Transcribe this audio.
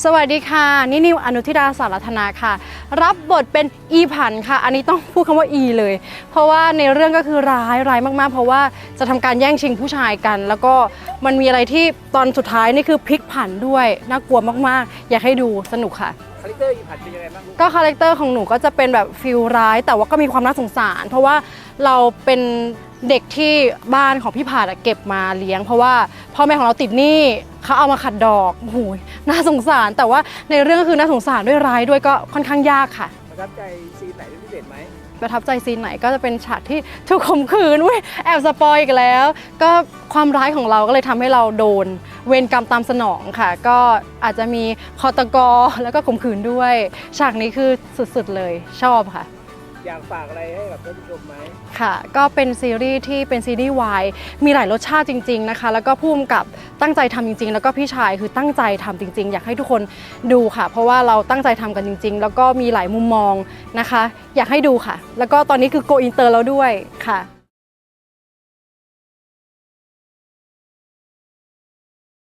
สวัสดีค่ะ นินิวอนุทิดาสารธนาค่ะ รับบทเป็นอีผันค่ะ อันนี้ต้องพูดคำว่าอีเลย เพราะว่าในเรื่องก็คือร้ายร้ายมากๆ เพราะว่าจะทำการแย่งชิงผู้ชายกัน แล้วก็มันมีอะไรที่ตอนสุดท้ายนี่คือพลิกผันด้วยน่ากลัวมากๆ อยากให้ดูสนุกค่ะคาแรคเตอร์อีผัดเป็นยังไงบ้างลูกก็คาแรคเตอร์ของหนูก็จะเป็นแบบฟิลร้าย แต่ว่าก็มีความน่าสงสาร เพราะว่าเราเป็นเด็กที่บ้านของพี่ผาดอะเก็บมาเลี้ยง เพราะว่าพ่อแม่ของเราติดหนี้ เขาเอามาขัดดอกโอ้โหน่าสงสาร แต่ว่าในเรื่องก็คือน่าสงสารด้วยร้ายด้วยก็ค่อนข้างยากค่ะ ประทับใจซีนไหนเป็นพิเศษไหมประทับใจซีนไหนก็จะเป็นฉากที่ถูกข่มขืนอุ้ยแอบสปอยอีกแล้ว ก็ความร้ายของเราก็เลยทำให้เราโดน เวรกรรมตามสนองค่ะ ก็อาจจะมีคอตกแล้วก็ข่มขืนด้วย ฉากนี้คือสุดๆเลยชอบค่ะ อยากฝากอะไรให้กับท่านผู้ชมไหมค่ะ ก็เป็นซีรีส์ที่เป็นซีรีส์วายมีหลายรสชาติจริง ๆนะคะ แล้วก็พุ่มกับตั้งใจทำจริง ๆ แล้วก็พี่ชายคือตั้งใจทำจริง ๆ อยากให้ทุกคนดูค่ะ เพราะว่าเราตั้งใจทำกันจริง ๆ แล้วก็มีหลายมุมมองนะคะ อยากให้ดูค่ะ แล้วก็ตอนนี้คือโกอินเตอร์แล้วด้วยค่ะ